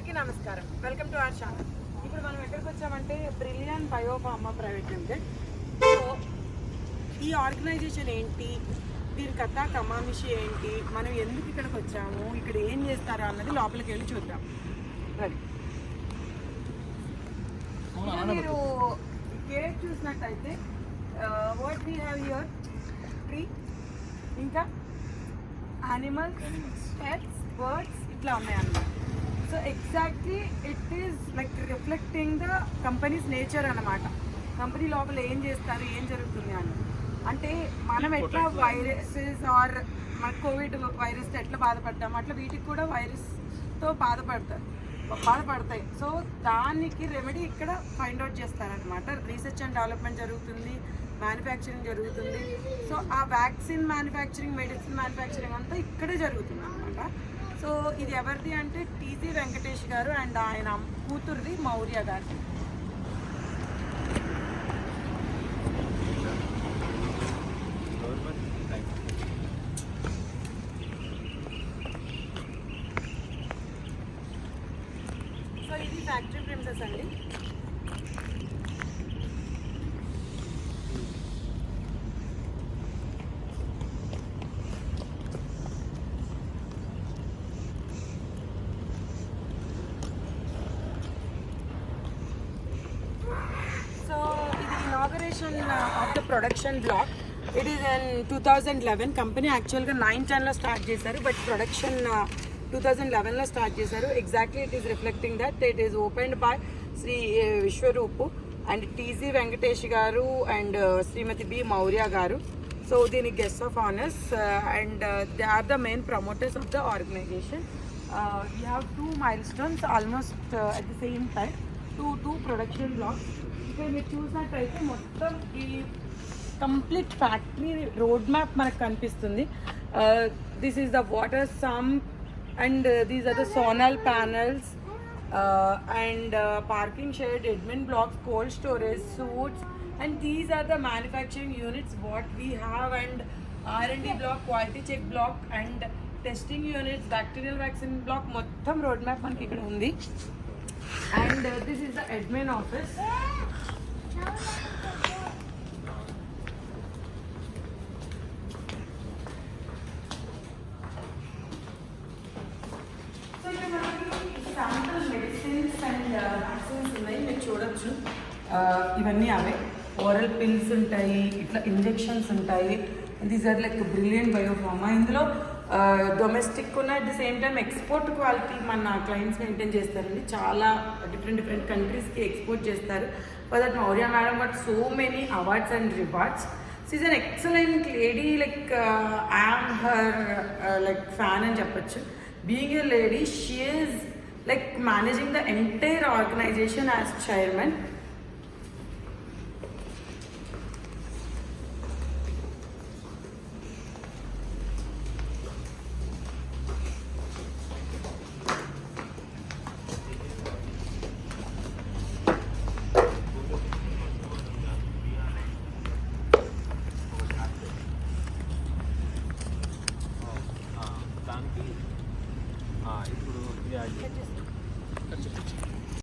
అందరికీ నమస్కారం. Welcome to our channel ఇప్పుడు మనం ఎక్కడికి వచ్చామంటే Brilliant Biopharma private limited so ఈ ఆర్గనైజేషన్ ఏంటి? దీని కథ కమామిషి ఏంటి? మనం ఎందుకు ఇక్కడికి వచ్చాము? ఇక్కడ ఏం చేస్తారా అన్నది లోపలికి వెళ్ళి చూద్దాం. మీరు కేక్ చూసినట్టయితే what we have your tree ఇంకా? యానిమల్స్ పెట్స్ బర్డ్స్ ఇట్లా ఉన్నాయన్నమాట. So exactly it is like reflecting the company's nature అన్నమాట. కంపెనీ లోపల ఏం చేస్తారు ఏం జరుగుతుంది అని. అంటే మనం ఎట్లా వైరసెస్ ఆర్ మన కోవిడ్ వైరస్తో ఎట్లా బాధపడ్డాము అట్లా వీటికి కూడా వైరస్తో బాధపడతారు బాధపడతాయి. సో దానికి రెమెడీ ఇక్కడ ఫైండ్ అవుట్ చేస్తారనమాట రీసెర్చ్ అండ్ డెవలప్మెంట్ జరుగుతుంది మ్యానుఫ్యాక్చరింగ్ జరుగుతుంది. సో ఆ వ్యాక్సిన్ మ్యానుఫ్యాక్చరింగ్ మెడిసిన్ మ్యానుఫ్యాక్చరింగ్ అంతా ఇక్కడే జరుగుతుంది అనమాట సో ఇది ఎవరిది అంటే టీజీ వెంకటేష్ గారు అండ్ ఆయన కూతురుది మౌర్య గారు. సో ఇది ఫ్యాక్టరీ ప్రింటర్స్ అండి సో ఇది inauguration of the production block it is in two thousand eleven company actually nine టెన్లో స్టార్ట్ చేశారు బట్ ప్రొడక్షన్ టూ థౌజండ్ లెవెన్లో స్టార్ట్ చేశారు. Exactly it is reflecting that it is opened by Shri Vishwaroop and TG Venkatesh గారు and Shrimati B Maurya గారు. So దీని guest of honours and they are the main promoters of the organisation we have two milestones almost at the same time two two production blocks ఇక్కడ మీరు చూసినట్టయితే మొత్తం ఈ complete factory road map మనకు కనిపిస్తుంది. This is the water sump and these are the solar panels and parking shed admin blocks cold storage suites and these are the manufacturing units what we have and R and D block quality check block and testing units bacterial vaccine block మొత్తం road map మనకి ఇక్కడ ఉంది. And this is the the office చూడొచ్చు ఇవన్నీ అవే. Oral pills ఉంటాయి ఇట్లా injections ఉంటాయి. These are like Brilliant Biopharma ఇందులో డొమెస్టిక్ ఉన్న at the same time export quality మన క్లయింట్స్ మెయింటైన్ చేస్తారండి. చాలా డిఫరెంట్ డిఫరెంట్ కంట్రీస్కి ఎక్స్పోర్ట్ చేస్తారు. For that Maurya madam but so many awards and rewards she's an excellent lady like I'm her like fan అని చెప్పొచ్చు. Being a lady she is like managing the entire organisation as chairman ఇప్పుడు ఇది